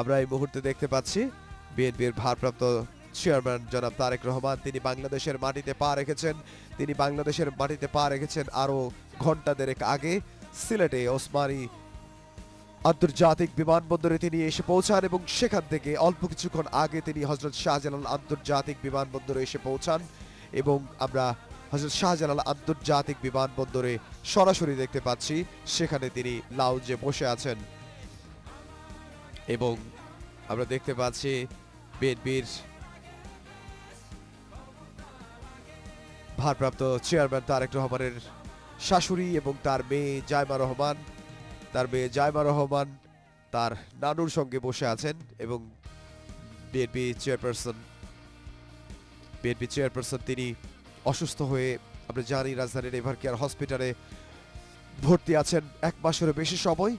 আমরা এই মুহূর্তে দেখতে পাচ্ছি বিএনপির ভারপ্রাপ্ত চেয়ারম্যান জনাব তারেক রহমান। তিনি বাংলাদেশের মাটিতে পা রেখেছেন। তিনি বাংলাদেশের মাটিতে পা রেখেছেন আরও ঘণ্টা দেড়েক আগে সিলেটে ওসমানী আন্তর্জাতিক বিমানবন্দরে তিনি এসে পৌঁছান এবং সেখান থেকে অল্প কিছুক্ষণ আগে তিনি হজরত শাহজালাল আন্তর্জাতিক বিমানবন্দরে এসে পৌঁছান এবং আমরা হজরত শাহজালাল আন্তর্জাতিক বিমানবন্দরে সরাসরি দেখতে পাচ্ছি সেখানে তিনি লাউঞ্জে বসে আছেন। এবং আমরা দেখতে পাচ্ছি বিএনপির ভারপ্রাপ্ত চেয়ারম্যান তারেক রহমানের শাশুড়ি এবং তার মেয়ে জায়মা রহমান। তার মেয়ে জায়মা রহমান তার নানুর সঙ্গে বসে আছেন এবং বিএনপি চেয়ারপারসন বিএনপি চেয়ারপারসন তিনি অসুস্থ হয়ে আমরা জানি রাজধানীর এভার কেয়ার হসপিটালে ভর্তি আছেন এক মাসেরও বেশি সময়।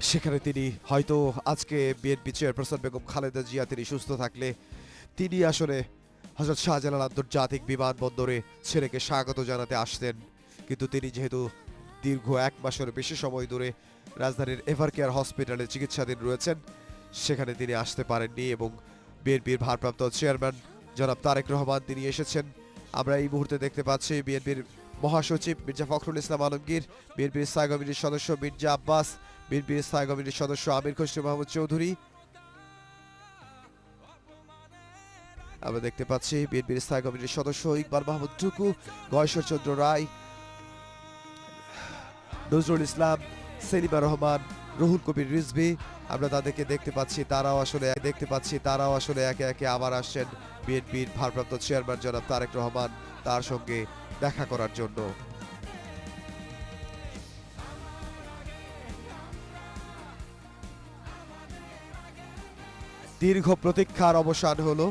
সেখানে তিনি হয়তো আজকে বিএনপি চেয়ারপারসন বেগম খালেদা জিয়া তিনি সুস্থ থাকলে তিনি আসলে হজরত শাহজালাল আন্তর্জাতিক বিমানবন্দরে ছেলেকে স্বাগত জানাতে আসতেন। কিন্তু তিনি যেহেতু দীর্ঘ এক মাসের বেশি সময় ধরে রাজধানীর এভার কেয়ার হসপিটালে চিকিৎসাধীন রয়েছেন, সেখানে তিনি আসতে পারেননি এবং বিএনপির ভারপ্রাপ্ত চেয়ারম্যান জনাব তারেক রহমান তিনি এসেছেন। আমরা এই মুহূর্তে দেখতে পাচ্ছি বিএনপির মহাসচিব মির্জা ফখরুল ইসলাম আলমগীর, বিএনপির স্থায়ী কমিটির সদস্য মির্জা আব্বাস বিএনপির স্থায়ী কমিটির সদস্য আমির খসরু মাহমুদ চৌধুরী। আমরা দেখতে পাচ্ছি বিএনপির স্থায়ী কমিটির সদস্য ইকবাল মাহমুদ টুকু, গয়েশ্বর চন্দ্র রায়, নজরুল ইসলাম, সেলিমা রহমান, রুহুল কবির রিজভি। আমরা তাদেরকে দেখতে পাচ্ছি, তারাও আসলে দেখতে পাচ্ছি, তারাও আসলে একে একে আবার আসছেন বিএনপির ভারপ্রাপ্ত চেয়ারম্যান জনাব তারেক রহমান তার সঙ্গে দেখা করার জন্য। দীর্ঘ প্রতীক্ষার অবসান হলো,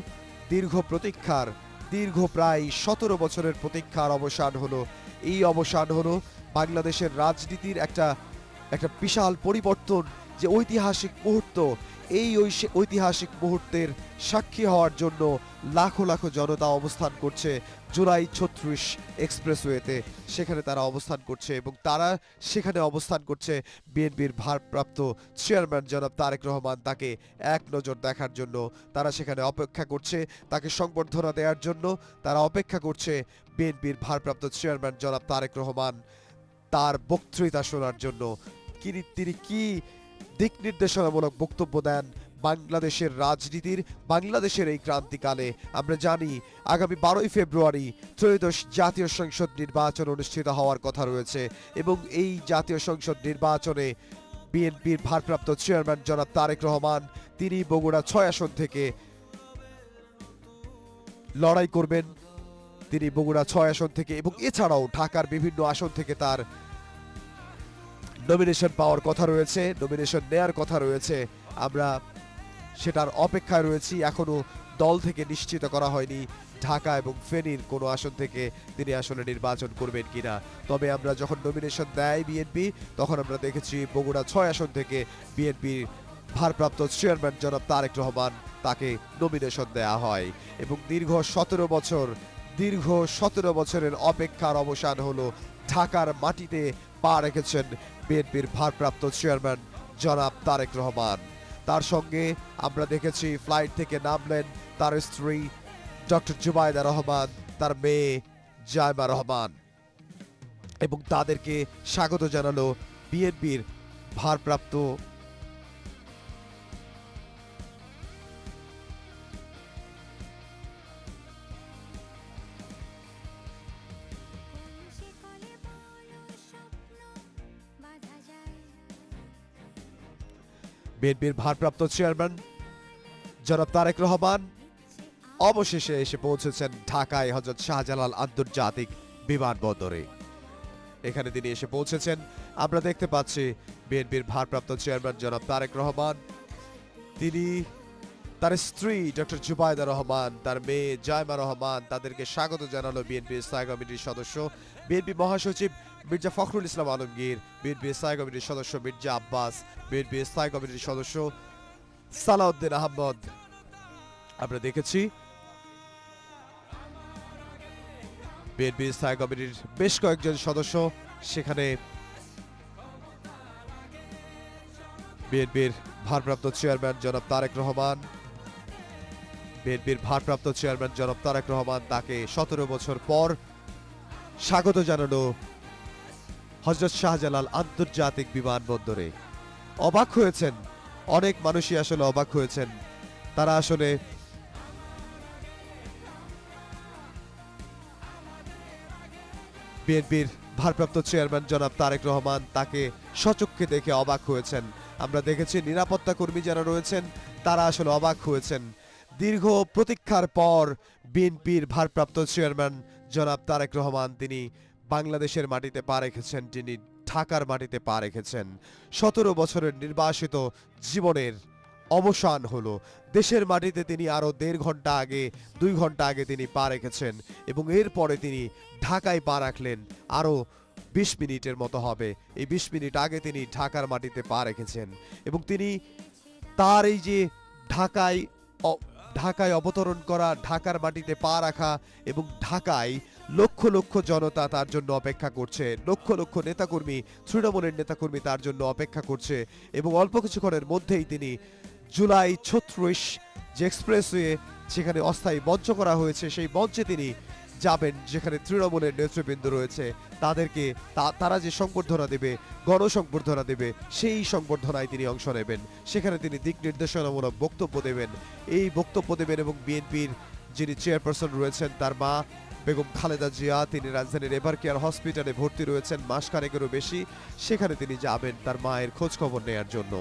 দীর্ঘ প্রতীক্ষার, দীর্ঘ প্রায় সতেরো বছরের প্রতীক্ষার অবসান হলো। এই অবসান হলো বাংলাদেশের রাজনীতির একটা একটা বিশাল পরিবর্তন যে ঐতিহাসিক মুহূর্ত, এই ঐতিহাসিক মুহূর্তের সাক্ষী হওয়ার জন্য লাখো লাখো জনতা অবস্থান করছে জুলাই ছত্রিশ এক্সপ্রেসওয়েতে। সেখানে তারা অবস্থান করছে এবং তারা সেখানে অবস্থান করছে বিএনপির ভারপ্রাপ্ত চেয়ারম্যান জনাব তারেক রহমান তাকে এক নজর দেখার জন্য। তারা সেখানে অপেক্ষা করছে, তাকে সংবর্ধনা দেওয়ার জন্য তারা অপেক্ষা করছে বিএনপির ভারপ্রাপ্ত চেয়ারম্যান জনাব তারেক রহমান। তার বক্তৃতা শোনার জন্য। তিনি তিনি কি দিক নির্দেশনামূলক বক্তব্য দেন বাংলাদেশের রাজনীতির বাংলাদেশের এই ক্রান্তিকালে। আমরা জানি, আগামী বারোই ফেব্রুয়ারি ত্রয়োদশ জাতীয় সংসদ নির্বাচন অনুষ্ঠিত হওয়ার কথা রয়েছে এবং এই জাতীয় সংসদ নির্বাচনে বিএনপির ভারপ্রাপ্ত চেয়ারম্যান জনাব তারেক রহমান, তিনি বগুড়া ছয় আসন থেকে লড়াই করবেন। তিনি বগুড়া ছয় আসন থেকে এবং এছাড়াও ঢাকার বিভিন্ন আসন থেকে তার নমিনেশন পাওয়ার কথা রয়েছে নমিনেশন নেয়ার কথা রয়েছে। আমরা সেটার অপেক্ষায় রয়েছি, এখনও দল থেকে নিশ্চিত করা হয়নি, ঢাকা এবং ফেনীর কোনো আসন থেকে তিনি আসলে নির্বাচন করবেন কিনা। তবে আমরা যখন নমিনেশন দেয় বিএনপি তখন আমরা দেখেছি বগুড়া ছয় আসন থেকে বিএনপির ভারপ্রাপ্ত চেয়ারম্যান জনাব তারেক রহমান তাকে নমিনেশন দেয়া হয়। এবং দীর্ঘ সতেরো বছর, দীর্ঘ সতেরো বছরের অপেক্ষার অবসান হলো ঢাকার মাটিতে পা রেখেছেন বিএনপির ভারপ্রাপ্ত চেয়ারম্যান জনাব তারেক রহমান। তার সঙ্গে আমরা দেখেছি ফ্লাইট থেকে নামলেন তার স্ত্রী ডক্টর জুবাইদা রহমান, তার মেয়ে জায়মা রহমান। এবং তাদেরকে স্বাগত জানালো বিএনপির ভারপ্রাপ্ত বিএনপির ভারপ্রাপ্ত চেয়ারম্যান জনাব তারেক রহমান অবশেষে এসে পৌঁছেছেন ঢাকায় হজরত শাহজালাল আন্তর্জাতিক বিমানবন্দরে। এখানে তিনি এসে পৌঁছেছেন। আমরা দেখতে পাচ্ছি বিএনপির ভারপ্রাপ্ত চেয়ারম্যান জনাব তারেক রহমান। তিনি তার স্ত্রী ডক্টর জুবাইদা রহমান, তার মেয়ে জায়মা রহমান তাদেরকে স্বাগত জানালো বিএনপির স্থায়ী কমিটির সদস্য। বিএনপি মহাসচিব মির্জা ফখরুল ইসলাম আলমগীর বিএনপির স্থায়ী কমিটির সদস্য মির্জা আব্বাস বিএনপির স্থায়ী কমিটির সদস্য সালাউদ্দিন আহমদ। আমরা দেখেছি বিএনপি স্থায়ী কমিটির বেশ কয়েকজন সদস্য সেখানে বিএনপির ভারপ্রাপ্ত চেয়ারম্যান জনাব তারেক রহমান বিএনপির ভারপ্রাপ্ত চেয়ারম্যান জনাব তারেক রহমান তাকে সতেরো বছর পর স্বাগত জানানো হজরত শাহজালাল আন্তর্জাতিক বিমানবন্দরে। অবাক হয়েছেন। অনেক মানুষই আসলে অবাক হয়েছেন। তারা আসলে বিএনপির ভারপ্রাপ্ত চেয়ারম্যান জনাব তারেক রহমান তাকে সচক্ষে দেখে অবাক হয়েছেন। আমরা দেখেছি নিরাপত্তা কর্মী যারা রয়েছেন, তারা আসলে অবাক হয়েছেন। দীর্ঘ প্রতীক্ষার পর বিএনপির ভারপ্রাপ্ত চেয়ারম্যান জনাব তারেক রহমান তিনি বাংলাদেশের মাটিতে পা রেখেছেন, তিনি ঢাকার মাটিতে পা রেখেছেন। সতেরো বছরের নির্বাসিত জীবনের অবসান হলো। দেশের মাটিতে তিনি আরও দেড় ঘণ্টা আগে, দুই ঘণ্টা আগে তিনি পা রেখেছেন এবং এরপরে তিনি ঢাকায় পা রাখলেন, আরও বিশ মিনিটের মতো হবে। এই বিশ মিনিট আগে তিনি ঢাকার মাটিতে পা রেখেছেন এবং তিনি তার এই যে ঢাকায় ঢাকায় অবতরণ করা, ঢাকার মাটিতে পা রাখা এবং ঢাকায় লক্ষ লক্ষ জনতা তার জন্য অপেক্ষা করছে। লক্ষ লক্ষ নেতাকর্মী, তৃণমূলের নেতাকর্মী তার জন্য অপেক্ষা করছে এবং অল্প কিছুক্ষণের মধ্যেই তিনি জুলাই ছত্রিশ যে এক্সপ্রেসওয়ে যেখানে অস্থায়ী মঞ্চ করা হয়েছে, সেই মঞ্চে তিনি যাবেন, যেখানে তৃণমূলের নেতৃবৃন্দ রয়েছে, তাদেরকে তারা যে সংবর্ধনা দেবে, গণসংবর্ধনা দেবে, সেই সংবর্ধনায় তিনি অংশ নেবেন। সেখানে তিনি দিক নির্দেশনামূলক বক্তব্য দেবেন। এই বক্তব্য দেবেন এবং বিএনপির যিনি চেয়ারপারসন রয়েছেন, তার মা বেগম খালেদা জিয়া, তিনি রাজধানীর এভার কেয়ার হসপিটালে ভর্তি রয়েছেন, মাস মাসখানেকেরও বেশি। সেখানে তিনি যাবেন তার মায়ের খোঁজ খবর নেয়ার জন্য।